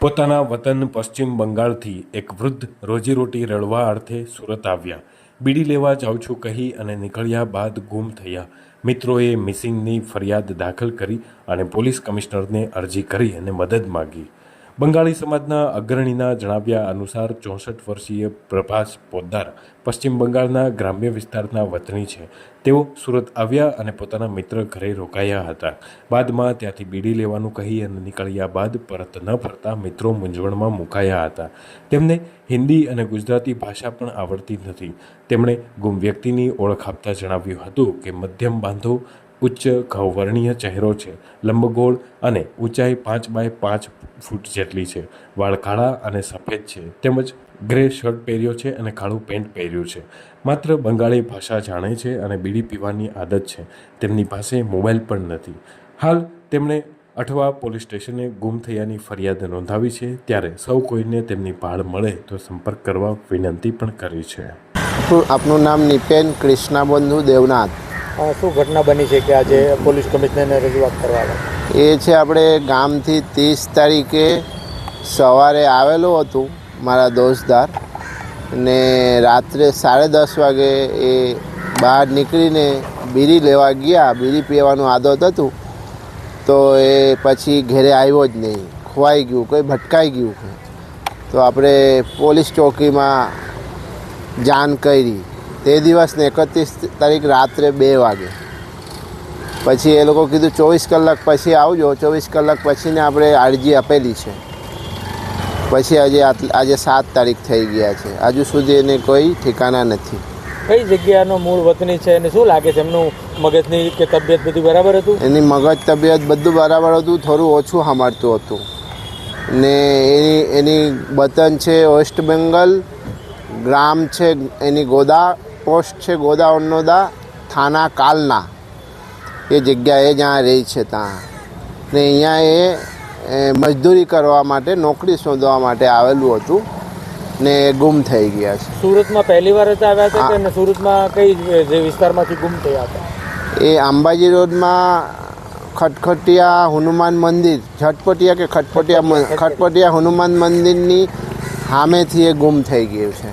પોતાના વતન પશ્ચિમ બંગાળથી એક વૃદ્ધ રોજીરોટી રળવા અર્થે સુરત આવ્યા. બીડી લેવા જાઉં છું, કહી અને નીકળ્યા બાદ ગુમ થયા. મિત્રોએ મિસિંગની ફરિયાદ દાખલ કરી અને પોલીસ કમિશનરને અરજી કરી અને મદદ માગી. બંગાળી સમાજના અગ્રણીના જણાવ્યા અનુસાર ચોસઠ વર્ષીય પ્રભાસ પોદ્દાર પશ્ચિમ બંગાળના ગ્રામ્ય વિસ્તારના વતની છે. તેઓ સુરત આવ્યા અને પોતાના મિત્ર ઘરે રોકાયા હતા. બાદમાં ત્યાંથી બીડી લેવાનું કહી અને નીકળ્યા બાદ પરત ન ફરતા મિત્રો મૂંઝવણમાં મુકાયા હતા. તેમને હિન્દી અને ગુજરાતી ભાષા પણ આવડતી નથી. તેમણે ગુમ વ્યક્તિની ઓળખ આપતા જણાવ્યું હતું કે મધ્યમ બાંધો, ઉચ્ચ ઘવર્ણીય ચહેરો છે, લંબગોળ અને ઊંચાઈ પાંચ બાય પાંચ ફૂટ જેટલી છે. વાળ કાળા અને સફેદ છે. તેમજ ગ્રે શર્ટ પહેર્યો છે અને કાળું પેન્ટ પહેર્યું છે. માત્ર બંગાળી ભાષા જાણે છે અને બીડી પીવાની આદત છે. તેમની પાસે મોબાઈલ પણ નથી. હાલ તેમણે અઠવા પોલીસ સ્ટેશને ગુમ થયાની ફરિયાદ નોંધાવી છે. ત્યારે સૌ કોઈને તેમની ભાળ મળે તો સંપર્ક કરવા વિનંતી પણ કરી છે. આપનું નામ નિપેન કૃષ્ણાબંધુ દેવનાથ. શું ઘટના બની છે કે આજે પોલીસ કમિશનરને રજૂઆત કરવા એ છે આપણે ગામથી ત્રીસ તારીખે સવારે આવેલું હતું મારા દોસ્તદાર ને રાત્રે સાડા દસ વાગે એ બહાર નીકળીને બીડી લેવા ગયા. બીડી પીવાનું આદત હતું તો એ પછી ઘરે આવ્યો જ નહીં. ખોવાઈ ગયું, કંઈ ભટકાઈ ગયું. તો આપણે પોલીસ ચોકીમાં જાણ કરી. તે દિવસને એકત્રીસ તારીખ રાત્રે બે વાગે. પછી એ લોકો કીધું ચોવીસ કલાક પછી આવજો. ચોવીસ કલાક પછીને આપણે અરજી આપેલી છે. પછી આજે આજે સાત તારીખ થઈ ગયા છે. હજુ સુધી એને કોઈ ઠેકાણા નથી. કઈ જગ્યાનો મૂળ વતની છે અને શું લાગે છે? એમનું મગજની કે તબિયત બધું બરાબર હતું? એની મગજ તબિયત બધું બરાબર હતું. થોડું ઓછું સાંભળતું હતું. ને એની એની વતન છે વેસ્ટ બેંગલ ગ્રામ છે એની ગોદા પોસ્ટ છે ગોદા ઓનોદા થાના કાલના. એ જગ્યાએ જ્યાં રહી છે ત્યાં. ને અહીંયા એ મજદૂરી કરવા માટે નોકરી શોધવા માટે આવેલું હતું. ને એ ગુમ થઈ ગયા છે. સુરતમાં પહેલી વાર જ આવ્યા હતા ને કે સુરતમાં કઈ જે વિસ્તારમાંથી ગુમ થયા હતા? એ અંબાજી રોડમાં ખટખટિયા હનુમાન મંદિર ઝટપટિયા કે ખટપટિયા ખટપટિયા હનુમાન મંદિરની સામેથી એ ગુમ થઈ ગયું છે.